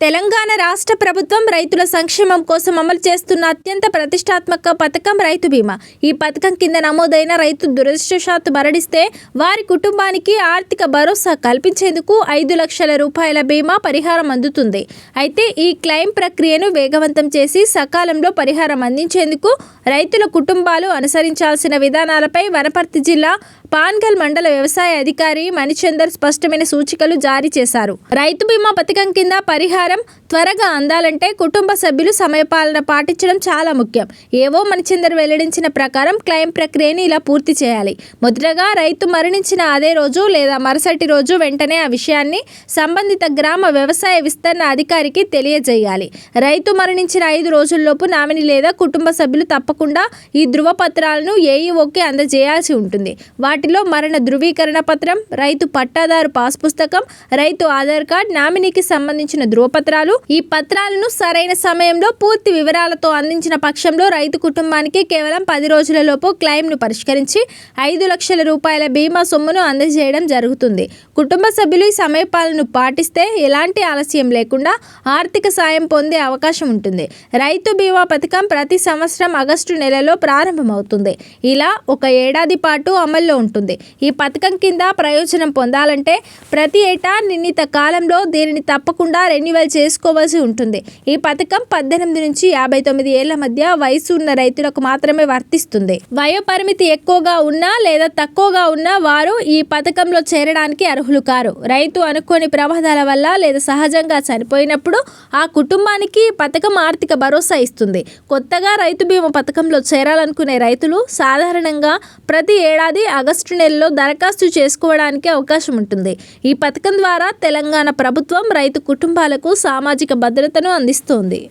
తెలంగాణ రాష్ట్ర ప్రభుత్వం రైతుల సంక్షేమం కోసం అమలు చేస్తున్న అత్యంత ప్రతిష్టాత్మక పథకం రైతు బీమా. ఈ పథకం కింద నమోదైన రైతు దురదృష్టశాత్తు మరణిస్తే వారి కుటుంబానికి ఆర్థిక భరోసా కల్పించేందుకు ఐదు లక్షల రూపాయల బీమా పరిహారం అందుతుంది. అయితే ఈ క్లెయిమ్ ప్రక్రియను వేగవంతం చేసి సకాలంలో పరిహారం అందించేందుకు రైతుల కుటుంబాలు అనుసరించాల్సిన విధానాలపై వనపర్తి జిల్లా పాన్గల్ మండల వ్యవసాయ అధికారి మణిచందర్ స్పష్టమైన సూచికలు జారీ చేశారు. రైతు బీమా పథకం కింద పరిహారం త్వరగా అందాలంటే కుటుంబ సభ్యులు సమయపాలన పాటించడం చాలా ముఖ్యం. ఏవో మణిచందర్ వెల్లడించిన ప్రకారం క్లెయిమ్ ప్రక్రియని ఇలా పూర్తి చేయాలి. మొదటగా రైతు మరణించిన అదే రోజు లేదా మరుసటి రోజు వెంటనే ఆ విషయాన్ని సంబంధిత గ్రామ వ్యవసాయ విస్తరణ అధికారికి తెలియజేయాలి. రైతు మరణించిన ఐదు రోజుల్లోపు నామిని లేదా కుటుంబ సభ్యులు తప్పకుండా ఈ ధృవపత్రాలను ఏఈఓకి అందజేయాల్సి ఉంటుంది. వాటిలో మరణ ధృవీకరణ పత్రం రైతు పట్టాదారు పాస్ పుస్తకం రైతు ఆధార్ కార్డ్ నామినీకి సంబంధించిన పత్రాలు. ఈ పత్రాలను సరైన సమయంలో పూర్తి వివరాలతో అందించిన పక్షంలో రైతు కుటుంబానికి కేవలం పది రోజులలోపు క్లెయిమ్ను పరిష్కరించి ఐదు లక్షల రూపాయల బీమా సొమ్మును అందజేయడం జరుగుతుంది. కుటుంబ సభ్యులు ఈ సమయపాలను పాటిస్తే ఎలాంటి ఆలస్యం లేకుండా ఆర్థిక సాయం పొందే అవకాశం ఉంటుంది. రైతు బీమా పథకం ప్రతి సంవత్సరం ఆగస్టు నెలలో ప్రారంభమవుతుంది. ఇలా ఒక ఏడాది పాటు అమల్లో ఉంటుంది. ఈ పథకం కింద ప్రయోజనం పొందాలంటే ప్రతి ఏటా నిర్ణీత కాలంలో దీనిని తప్పకుండా రెన్యువల్ చేసుకోవాల్సి ఉంటుంది. ఈ పథకం పద్దెనిమిది నుంచి యాభై తొమ్మిది ఏళ్ళ మధ్య వయసు ఉన్న రైతులకు మాత్రమే వర్తిస్తుంది. వయోపరిమితి ఎక్కువగా ఉన్నా లేదా తక్కువగా ఉన్నా వారు ఈ పథకంలో చేరడానికి అర్హులు కారు. రైతు అనుకోని ప్రమాదాల వల్ల లేదా సహజంగా చనిపోయినప్పుడు ఆ కుటుంబానికి పథకం ఆర్థిక భరోసా ఇస్తుంది. కొత్తగా రైతు బీమా పథకంలో చేరాలనుకునే రైతులు సాధారణంగా ప్రతి ఏడాది ఆగస్టు నెలలో దరఖాస్తు చేసుకోవడానికి అవకాశం ఉంటుంది. ఈ పథకం ద్వారా తెలంగాణ ప్రభుత్వం రైతు కుటుంబాలకు సామాజిక భద్రతను అందిస్తోంది.